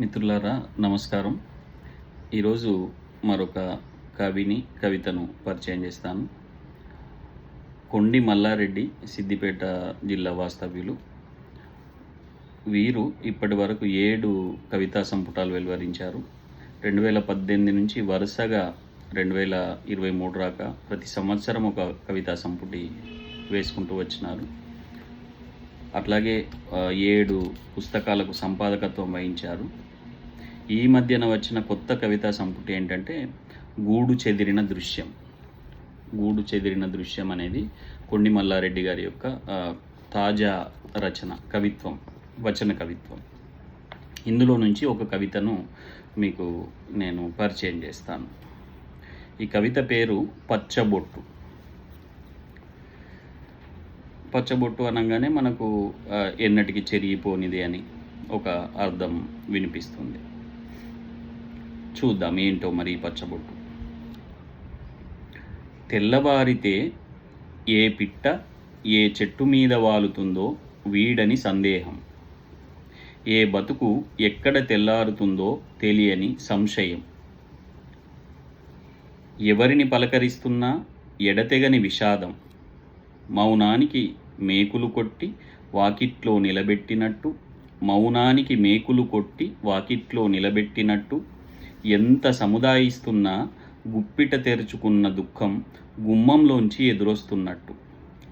మిత్రులారా నమస్కారం. ఈరోజు మరొక కవిని కవితను పరిచయం చేస్తాను. కొండి మల్లారెడ్డి సిద్దిపేట జిల్లా వాస్తవ్యులు. వీరు ఇప్పటి వరకు ఏడు కవితా సంపుటాలు వెలువరించారు. రెండు వేల పద్దెనిమిది నుంచి వరుసగా రెండు వేల ఇరవై మూడు రాక ప్రతి సంవత్సరం ఒక కవితా సంపుటి వేసుకుంటూ వచ్చినారు. అట్లాగే ఏడు పుస్తకాలకు సంపాదకత్వం వహించారు. ఈ మధ్యన వచ్చిన కొత్త కవితా సంపుటి ఏంటంటే గూడు చెదిరిన దృశ్యం. గూడు చెదిరిన దృశ్యం అనేది కొండి మల్లారెడ్డి గారి యొక్క తాజా రచన కవిత్వం వచన కవిత్వం. ఇందులో నుంచి ఒక కవితను మీకు నేను పరిచయం చేస్తాను. ఈ కవిత పేరు పచ్చబొట్టు. పచ్చబొట్టు అనగానే మనకు ఎన్నటికి చెరిగిపోనిది అని ఒక అర్థం వినిపిస్తుంది. చూద్దాం ఏంటో మరి పచ్చబొట్టు. తెల్లవారితే ఏ పిట్ట ఏ చెట్టు మీద వాలుతుందో వీడని సందేహం. ఏ బతుకు ఎక్కడ తెల్లారుతుందో తెలియని సంశయం. ఎవరిని పలకరిస్తున్నా ఎడతెగని విషాదం. మౌనానికి మేకులు కొట్టి వాకిట్లో నిలబెట్టినట్టు మౌనానికి మేకులు కొట్టి వాకిట్లో నిలబెట్టినట్టు ఎంత సముదాయిస్తున్నా గుప్పిట తెరుచుకున్న దుఃఖం గుమ్మంలోంచి ఎదురొస్తున్నట్టు.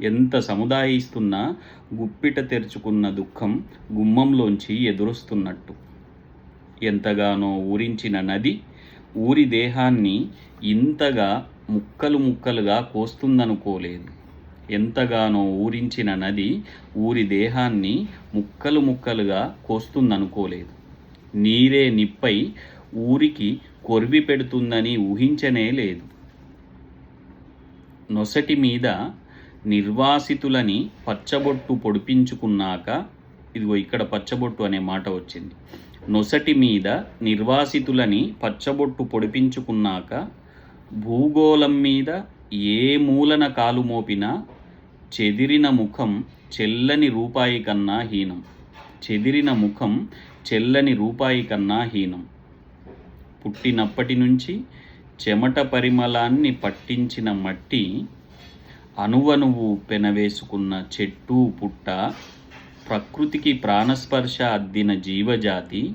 ఎంత సముదాయిస్తున్నా గుప్పిట తెరుచుకున్న దుఃఖం గుమ్మంలోంచి ఎదురొస్తున్నట్టు. ఎంతగానో ఊరించిన నది ఊరి దేహాన్ని ఇంతగా ముక్కలు ముక్కలుగా కోస్తుందనుకోలేదు. ఎంతగానో ఊరించిన నది ఊరి దేహాన్ని ముక్కలు ముక్కలుగా కోస్తుందనుకోలేదు. నీరే నిప్పై ఊరికి కొరివి పెడుతుందని ఊహించనే లేదు. నొసటి మీద నిర్వాసితులని పచ్చబొట్టు పొడిపించుకున్నాక ఇదిగో ఇక్కడ పచ్చబొట్టు అనే మాట వచ్చింది. నొసటి మీద నిర్వాసితులని పచ్చబొట్టు పొడిపించుకున్నాక భూగోళం మీద ఏ మూలన కాలు మోపినా చెదిరిన ముఖం చెల్లని రూపాయి కన్నా హీనం. చెదిరిన ముఖం చెల్లని రూపాయి కన్నా హీనం. పుట్టినప్పటి నుంచి చెమట పరిమళాన్ని పట్టించిన మట్టి అనువనువు పెనవేసుకున్న చెట్టు పుట్ట ప్రకృతికి ప్రాణస్పర్శ అద్దిన జీవజాతి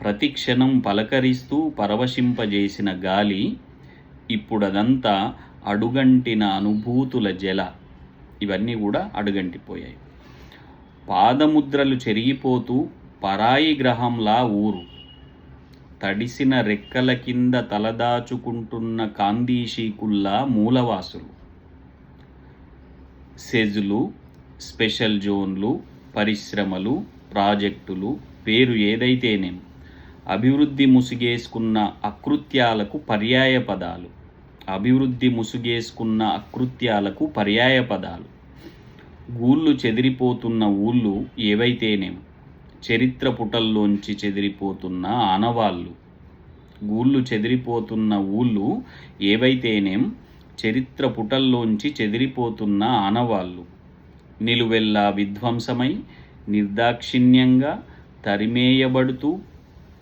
ప్రతి క్షణం పలకరిస్తూ పరవశింపజేసిన గాలి ఇప్పుడదంతా అడుగంటిన అనుభూతుల జల. ఇవన్నీ కూడా అడుగంటిపోయాయి. పాదముద్రలు చెరిగిపోతూ పరాయి గ్రహంలా ఊరు. తడిసిన రెక్కల కింద తలదాచుకుంటున్న కాందీశీకుల్లా మూలవాసులు. సెజులు స్పెషల్ జోన్లు పరిశ్రమలు ప్రాజెక్టులు పేరు ఏదైతేనేం అభివృద్ధి ముసుగేసుకున్న అకృత్యాలకు పర్యాయ పదాలు. అభివృద్ధి ముసుగేసుకున్న అకృత్యాలకు పర్యాయ పదాలు. గూళ్ళు చెదిరిపోతున్న ఊళ్ళు ఏవైతేనేం చరిత్ర పుటల్లోంచి చెదిరిపోతున్న ఆనవాళ్ళు. గూళ్ళు చెదిరిపోతున్న ఊళ్ళు ఏవైతేనేం చరిత్ర పుటల్లోంచి చెదిరిపోతున్న ఆనవాళ్ళు. నిలువెల్లా విధ్వంసమై నిర్దాక్షిణ్యంగా తరిమేయబడుతూ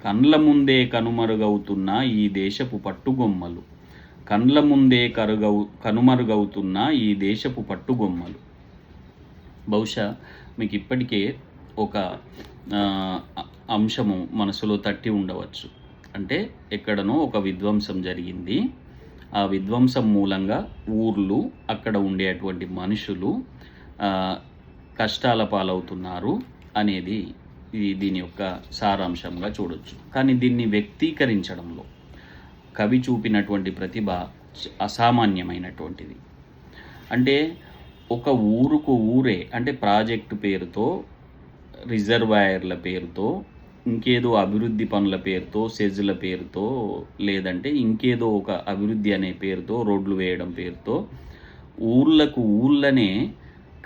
కండ్ల ముందే కనుమరుగవుతున్న ఈ దేశపు పట్టుగొమ్మలు. కండ్ల ముందే కరుగవు కనుమరుగవుతున్న ఈ దేశపు పట్టుగొమ్మలు. బహుశా మీకు ఇప్పటికే ఒక అంశము మనసులో తట్టి ఉండవచ్చు. అంటే ఎక్కడనో ఒక విధ్వంసం జరిగింది. ఆ విధ్వంసం మూలంగా ఊర్లు అక్కడ ఉండేటువంటి మనుషులు కష్టాల పాలవుతున్నారు అనేది ఇది దీని యొక్క సారాంశంగా చూడొచ్చు. కానీ దీన్ని వ్యక్తీకరించడంలో కవి చూపినటువంటి ప్రతిభ అసామాన్యమైనటువంటిది. అంటే ఒక ఊరుకు ఊరే అంటే ప్రాజెక్టు పేరుతో రిజర్వాయర్ల పేరుతో ఇంకేదో అభివృద్ధి పనుల పేరుతో సెజ్ల పేరుతో లేదంటే ఇంకేదో ఒక అభివృద్ధి అనే పేరుతో రోడ్లు వేయడం పేరుతో ఊర్లకు ఊళ్ళనే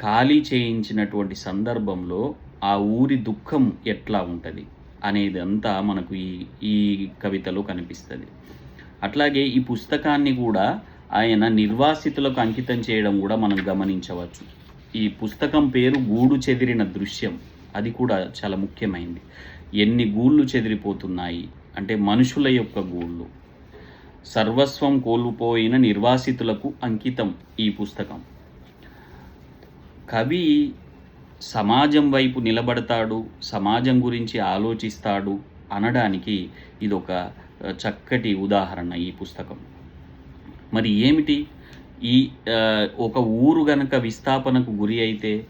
ఖాళీ చేయించినటువంటి సందర్భంలో ఆ ఊరి దుఃఖం ఎట్లా ఉంటుంది అనేది అంతా మనకు ఈ ఈ కవితలో కనిపిస్తుంది. అట్లాగే ఈ పుస్తకాన్ని కూడా ఆయన నిర్వాసితులకు అంకితం చేయడం కూడా మనం గమనించవచ్చు. ఈ పుస్తకం పేరు గూడు చెదిరిన దృశ్యం. అది కూడా చాలా ముఖ్యమైనది ఎన్ని గూళ్ళు చెదిరిపోతున్నాయి? అంటే మనుషుల యొక్క గూళ్ళు. సర్వస్వం కోల్పోయిన నిర్వాసితులకు అంకితం ఈ పుస్తకం. కవి సమాజం వైపు నిలబడతాడు సమాజం గురించి ఆలోచిస్తాడు అనడానికి ఇదొక చక్కటి ఉదాహరణ ఈ పుస్తకం. మరి ఏమిటి? ఈ ఒక ఊరు గనక విస్థాపనకు గురి అయితే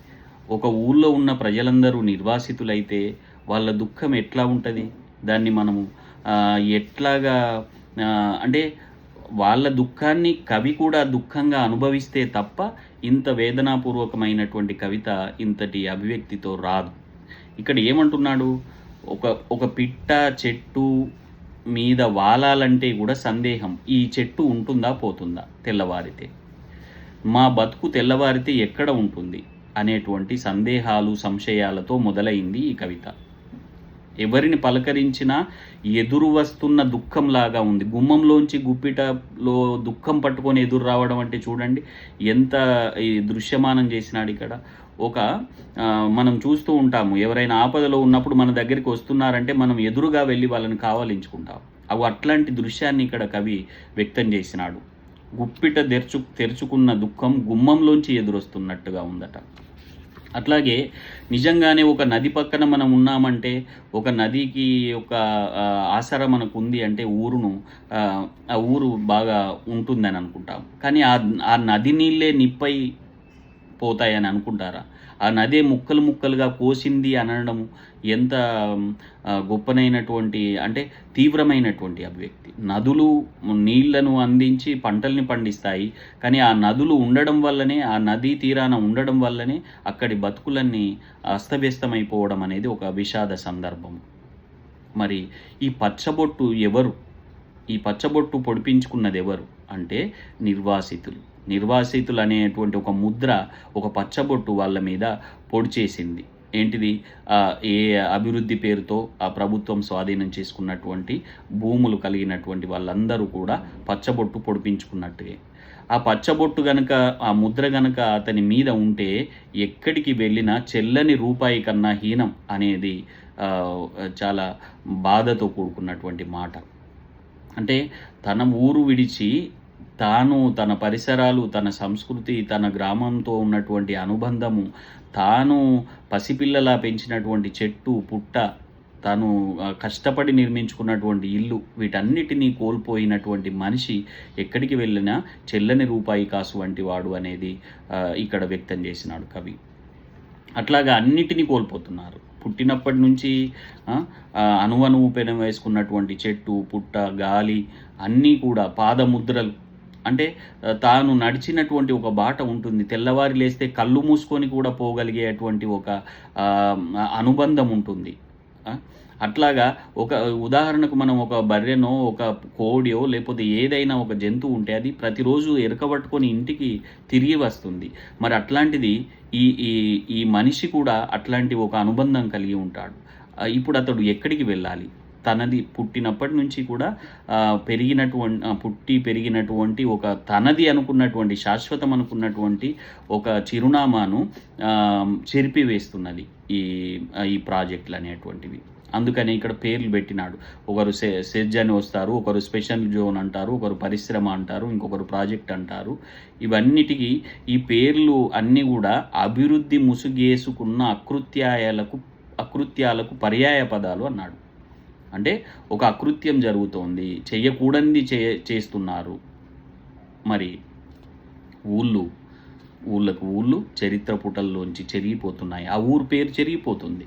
ఒక ఊళ్ళో ఉన్న ప్రజలందరూ నిర్వాసితులైతే వాళ్ళ దుఃఖం ఎట్లా ఉంటుంది? దాన్ని మనము ఎట్లాగా అంటే వాళ్ళ దుఃఖాన్ని కవి కూడా దుఃఖంగా అనుభవిస్తే తప్ప ఇంత వేదనాపూర్వకమైనటువంటి కవిత ఇంతటి అభివ్యక్తితో రాదు. ఇక్కడ ఏమంటున్నాడు? ఒక ఒక పిట్ట చెట్టు మీద వాలాలంటే కూడా సందేహం. ఈ చెట్టు ఉంటుందా పోతుందా? తెల్లవారితే. మా బతుకు తెల్లవారితే ఎక్కడ ఉంటుంది? అనేటువంటి సందేహాలు సంశయాలతో మొదలైంది ఈ కవిత. ఎవరిని పలకరించినా ఎదురు వస్తున్న దుఃఖంలాగా ఉంది. గుమ్మంలోంచి గుప్పిటలో దుఃఖం పట్టుకొని ఎదురు రావడం అంటే చూడండి ఎంత ఈ దృశ్యమానం చేసినాడు ఇక్కడ. ఒక మనం చూస్తూ ఉంటాము ఎవరైనా ఆపదలో ఉన్నప్పుడు మన దగ్గరికి వస్తున్నారంటే మనం ఎదురుగా వెళ్ళి వాళ్ళని కావాలించుకుంటాం. అవి అట్లాంటి దృశ్యాన్ని ఇక్కడ కవి వ్యక్తం చేసినాడు. గుప్పిట తెరుచు తెరుచుకున్న దుఃఖం గుమ్మంలోంచి ఎదురొస్తున్నట్టుగా ఉందట. అట్లాగే నిజంగానే ఒక నది పక్కన మనం ఉన్నామంటే ఒక నదికి ఒక ఆసరా మనకు ఉంది అంటే ఊరును ఆ, ఆ ఊరు బాగా ఉంటుందని అనుకుంటాం. కానీ ఆ ఆ నది నీళ్ళే నిప్పై పోతాయని అనుకుంటారా? ఆ నదే ముక్కలు ముక్కలుగా కోసింది అనడం ఎంత గొప్పనైనటువంటి అంటే తీవ్రమైనటువంటి అభివ్యక్తి. నదులు నీళ్ళను అందించి పంటల్ని పండిస్తాయి కానీ ఆ నదులు ఉండడం వల్లనే ఆ నదీ తీరాన ఉండడం వల్లనే అక్కడి బతుకులన్నీ అస్తవ్యస్తమైపోవడం అనేది ఒక విషాద సందర్భం మరి ఈ పచ్చబొట్టు ఎవరు? ఈ పచ్చబొట్టు పొడిపించుకున్నది ఎవరు అంటే నిర్వాసితులు. నిర్వాసితులు అనేటువంటి ఒక ముద్ర ఒక పచ్చబొట్టు వాళ్ళ మీద పొడి చేసింది. ఏంటిది? ఏ అభివృద్ధి పేరుతో ఆ ప్రభుత్వం స్వాధీనం చేసుకున్నటువంటి భూములు కలిగినటువంటి వాళ్ళందరూ కూడా పచ్చబొట్టు పొడిపించుకున్నట్టుగా ఆ పచ్చబొట్టు గనక ఆ ముద్ర గనక అతని మీద ఉంటే ఎక్కడికి వెళ్ళినా చెల్లని రూపాయి కన్నా హీనం అనేది చాలా బాధతో కూడుకున్నటువంటి మాట. అంటే తన ఊరు విడిచి తాను తన పరిసరాలు తన సంస్కృతి తన గ్రామంతో ఉన్నటువంటి అనుబంధము తాను పసిపిల్లలా పెంచినటువంటి చెట్టు పుట్ట తాను కష్టపడి నిర్మించుకున్నటువంటి ఇల్లు వీటన్నిటినీ కోల్పోయినటువంటి మనిషి ఎక్కడికి వెళ్ళినా చెల్లని రూపాయి కాసు వంటి వాడు అనేది ఇక్కడ వ్యక్తం చేసినాడు కవి. అట్లాగా అన్నిటినీ కోల్పోతున్నారు. పుట్టినప్పటి నుంచి అనువనువు పెనం వేసుకున్నటువంటి చెట్టు పుట్ట గాలి అన్నీ కూడా పాదముద్రలు అంటే తాను నడిచినటువంటి ఒక బాట ఉంటుంది. తెల్లవారి లేస్తే కళ్ళు మూసుకొని కూడా పోగలిగేటువంటి ఒక అనుబంధం ఉంటుంది. అట్లాగా ఒక ఉదాహరణకు మనం ఒక బర్రెనో ఒక కోడియో లేకపోతే ఏదైనా ఒక జంతువు ఉంటే అది ప్రతిరోజు ఎరకబట్టుకొని ఇంటికి తిరిగి వస్తుంది. మరి అట్లాంటిది ఈ ఈ ఈ మనిషి కూడా అట్లాంటి ఒక అనుబంధం కలిగి ఉంటాడు. ఇప్పుడు అతడు ఎక్కడికి వెళ్ళాలి? తనది పుట్టినప్పటి నుంచి కూడా పెరిగినటువంటి పుట్టి పెరిగినటువంటి ఒక తనది అనుకున్నటువంటి శాశ్వతం అనుకున్నటువంటి ఒక చిరునామాను చెరిపివేస్తున్నది ఈ ఈ ప్రాజెక్టులు అనేటువంటివి. అందుకని ఇక్కడ పేర్లు పెట్టినాడు. ఒకరు సె సెజ్ అని వస్తారు ఒకరు స్పెషల్ జోన్ అంటారు ఒకరు పరిశ్రమ అంటారు ఇంకొకరు ప్రాజెక్ట్ అంటారు. ఇవన్నిటికీ ఈ పేర్లు అన్నీ కూడా అభివృద్ధి ముసుగేసుకున్న అకృత్యాయాలకు అకృత్యాలకు పర్యాయ పదాలు అన్నాడు. అంటే ఒక అకృత్యం జరుగుతోంది. చేయకూడనిది చే చేస్తున్నారు. మరి ఊళ్ళు ఊళ్ళకు ఊళ్ళు చరిత్ర పుటల్లోంచి చెరిగిపోతున్నాయి. ఆ ఊరు పేరు చెరిగిపోతుంది.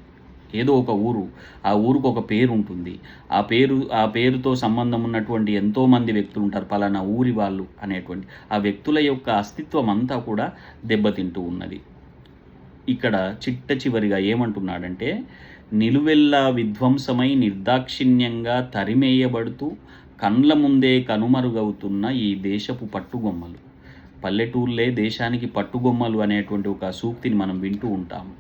ఏదో ఒక ఊరు ఆ ఊరికి ఒక పేరు ఉంటుంది. ఆ పేరు ఆ పేరుతో సంబంధం ఉన్నటువంటి ఎంతోమంది వ్యక్తులు ఉంటారు. పలానా ఊరి వాళ్ళు అనేటువంటి. ఆ వ్యక్తుల యొక్క అస్తిత్వం అంతా కూడా దెబ్బతింటూ ఉన్నది. ఇక్కడ చిట్ట చివరిగా ఏమంటున్నాడంటే నిలువెల్లా విధ్వంసమై నిర్దాక్షిణ్యంగా తరిమేయబడుతూ కండ్ల ముందే కనుమరుగవుతున్న ఈ దేశపు పట్టుగొమ్మలు. పల్లెటూర్లే దేశానికి పట్టుగొమ్మలు అనేటువంటి ఒక సూక్తిని మనం వింటూ ఉంటాము.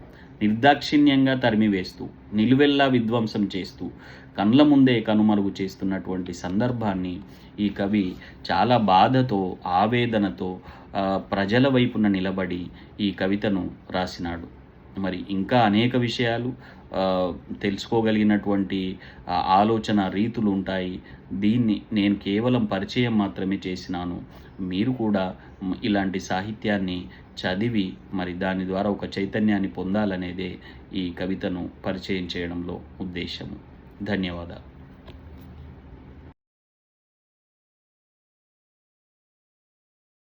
నిర్దాక్షిణ్యంగా తరిమివేస్తూ నిలువెల్లా విధ్వంసం చేస్తూ కండ్ల ముందే కనుమరుగు చేస్తున్నటువంటి సందర్భాన్ని ఈ కవి చాలా బాధతో ఆవేదనతో ప్రజల వైపున నిలబడి ఈ కవితను రాసినాడు. మరి ఇంకా అనేక విషయాలు తెలుసుకోగలిగినటువంటి ఆలోచన రీతులు ఉంటాయి. దీన్ని నేను కేవలం పరిచయం మాత్రమే చేసినాను. మీరు కూడా ఇలాంటి సాహిత్యాన్ని చదివి మరి దాని ద్వారా ఒక చైతన్యాన్ని పొందాలనేదే ఈ కవితను పరిచయం చేయడంలో ఉద్దేశము. ధన్యవాదాలు.